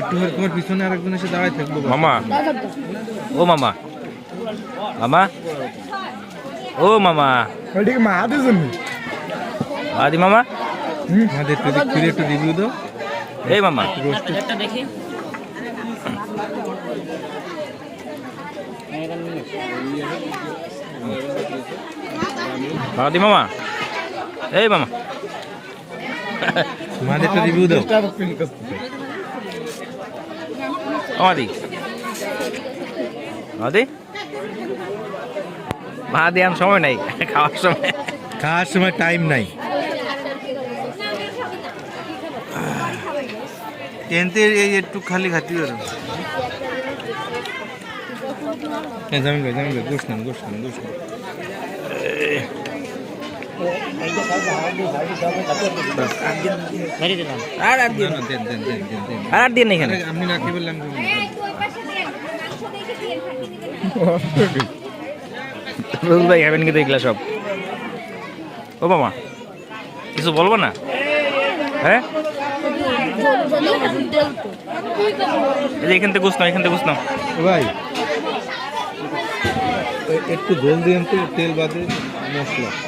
একটু তোমার পিছনে আরেকজন এসে দাঁড়ায় থাকব মামা। ও মামা। মামা? ও মামা। ওইদিকে মা হাতে জন্য আদি মামা। আমাদের একটু দিক ফিরে একটু রিভিউ দাও। এই মামা। আদি মামা। এই মামা। আমাদের একটা রিভিউ দাও। আদি আদি আদি আন সময় নাই, খাওয়ার সময়। খাওয়ার সময় টাইম নাই। টেনতে এই একটু খালি খাতি জামিন ভাই জামিন ভাই, গোস নাম গোস নাম গোস নাম। আর এখানে। ভাই এগুলা সব ও মামা কিছু বলব না হ্যাঁ এখান থেকে নাও এখান থেকে ও ভাই একটু জল দিয়ে তেল বাদে মশলা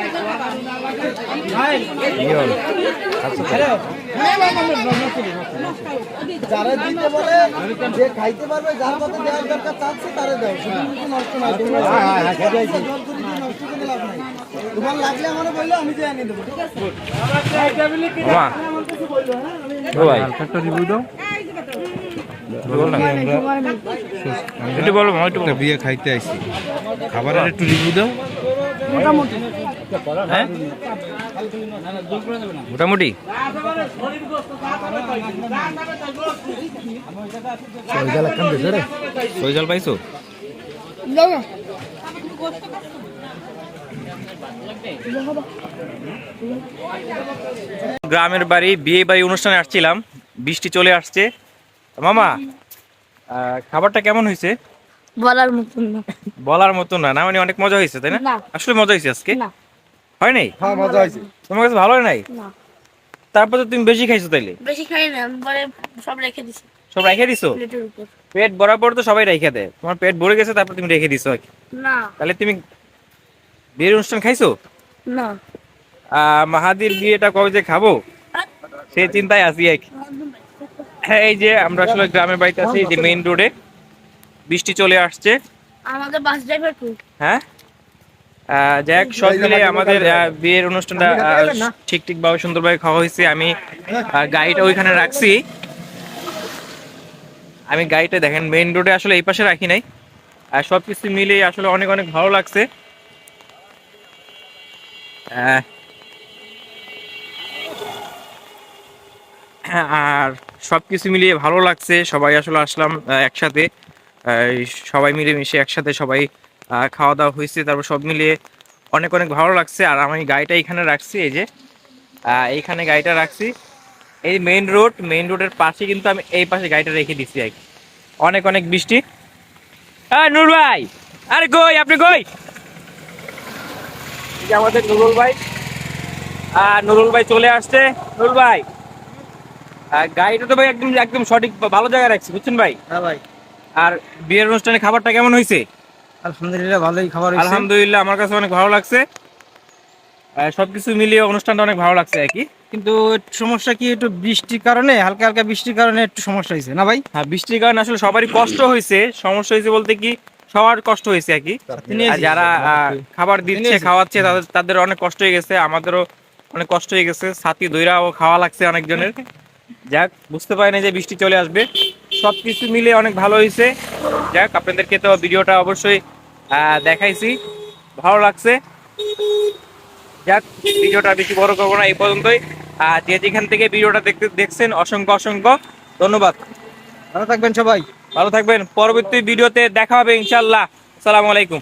যারা দিতে বলে যে খাইতে পারবে যার কথা দেওয়ার দরকার চাচ্ছে তারে শুধু নষ্ট না দিয়ে নষ্ট করে লাভ নাই। তোমার লাগলে আমার বলল আমি যে এনে দেবো ঠিক আছে? একটা রিভিউ দাও। বলো একটু বিয়ে খাইতে আইছি। খাবারের একটু রিভিউ দাও। হ্যাঁ? মোটামুটি? ওই জল পাইছো গ্রামের বাড়ি বিয়ে বাড়ি অনুষ্ঠানে আসছিলাম। বৃষ্টি চলে আসছে। মামা খাবারটা কেমন হয়েছে? বলার মতন না। বলার মতো না না মানে অনেক মজা হয়েছে তাই না? না। আসলে মজা হয়েছে আজকে? না। হয় নাই? হ্যাঁ মজা হয়েছে। তোমার কাছে ভালো হয় নাই? না। তারপর তো তুমি বেশি খাইছো তাইলে? বেশি খাই না পরে সব রেখে দিছি। সব রেখে দিছো? পেট বরাবর তো সবাই রেখে দেয়। তোমার পেট ভরে গেছে তারপর তুমি রেখে দিছো। না। তাহলে তুমি বিয়ের অনুষ্ঠান খাইছো? না। আহ, মাহাদির বিয়েটা কবে যে খাব? সেই চিন্তায় আছি এক হ্যাঁ এই যে আমরা আসলে গ্রামের বাড়িতে আছি এই যে মেইন রোডে বৃষ্টি চলে আসছে। আমাদের বাস ড্রাইভার কো? হ্যাঁ? আহ, যাক সব মিলে আমাদের বিয়ের অনুষ্ঠানটা ঠিক ঠিক ভাবে সুন্দরভাবে খাওয়া হয়েছে। আমি গাড়িটা ওইখানে রাখছি। আমি গাড়িটা দেখেন মেইন রোডে আসলে এই পাশে রাখি নাই। আর সব কিছু মিলে আসলে অনেক অনেক ভালো লাগছে। হ্যাঁ, আর সব কিছু মিলিয়ে ভালো লাগছে। সবাই আসলে আসলাম একসাথে। সবাই মিলে মিশে একসাথে সবাই খাওয়া দাওয়া হয়েছে, তারপর সব মিলিয়ে অনেক অনেক ভালো লাগছে। আর আমি গাড়িটা এখানে রাখছি, এই যে এইখানে গাড়িটা রাখছি। এই মেইন রোড মেইন রোডের পাশে কিন্তু আমি এই পাশে গাড়িটা রেখে দিচ্ছি আর অনেক অনেক বৃষ্টি। হ্যাঁ নুর ভাই! আরে কই, আপনি কই? আমাদের নুরুল ভাই। আর নুরুল ভাই চলে আসছে। নুরুল ভাই গাড়িটা তো ভাই একদম একদম সঠিক, ভালো জায়গায় রাখছি, বুঝছেন ভাই? হ্যাঁ ভাই। আর বিয়ের অনুষ্ঠানে খাবারটা কেমন হয়েছে? আলহামদুলিল্লাহ ভালোই খাবার আলহামদুলিল্লাহ আমার কাছে অনেক ভালো লাগছে। সবকিছু মিলিয়ে অনুষ্ঠানটা অনেক ভালো লাগছে আর কি। কিন্তু সমস্যা কি একটু বৃষ্টির কারণে হালকা হালকা বৃষ্টির কারণে একটু সমস্যা হয়েছে না ভাই? হ্যাঁ বৃষ্টির কারণে আসলে সবারই কষ্ট হয়েছে। সমস্যা হয়েছে বলতে কি সবার কষ্ট হয়েছে আর কি। যারা আহ, খাবার দিচ্ছে খাওয়াচ্ছে তাদের তাদের অনেক কষ্ট হয়ে গেছে আমাদেরও অনেক কষ্ট হয়ে গেছে। সাথী দইরাও খাওয়া লাগছে অনেকজনের। যাক বুঝতে পারি না যে বৃষ্টি চলে আসবে। সব কিছু মিলে অনেক ভালো হয়েছে। যাক আপনাদেরকে তো ভিডিওটা অবশ্যই আহ, দেখাইছি। ভালো লাগছে। যাক ভিডিওটা বেশি বড় করব না এই পর্যন্তই। আর যে যেখান থেকে ভিডিওটা দেখতে দেখছেন অসংখ্য অসংখ্য ধন্যবাদ। ভালো থাকবেন সবাই। ভালো থাকবেন। পরবর্তী ভিডিওতে দেখা হবে ইনশাল্লাহ আসসালামু আলাইকুম।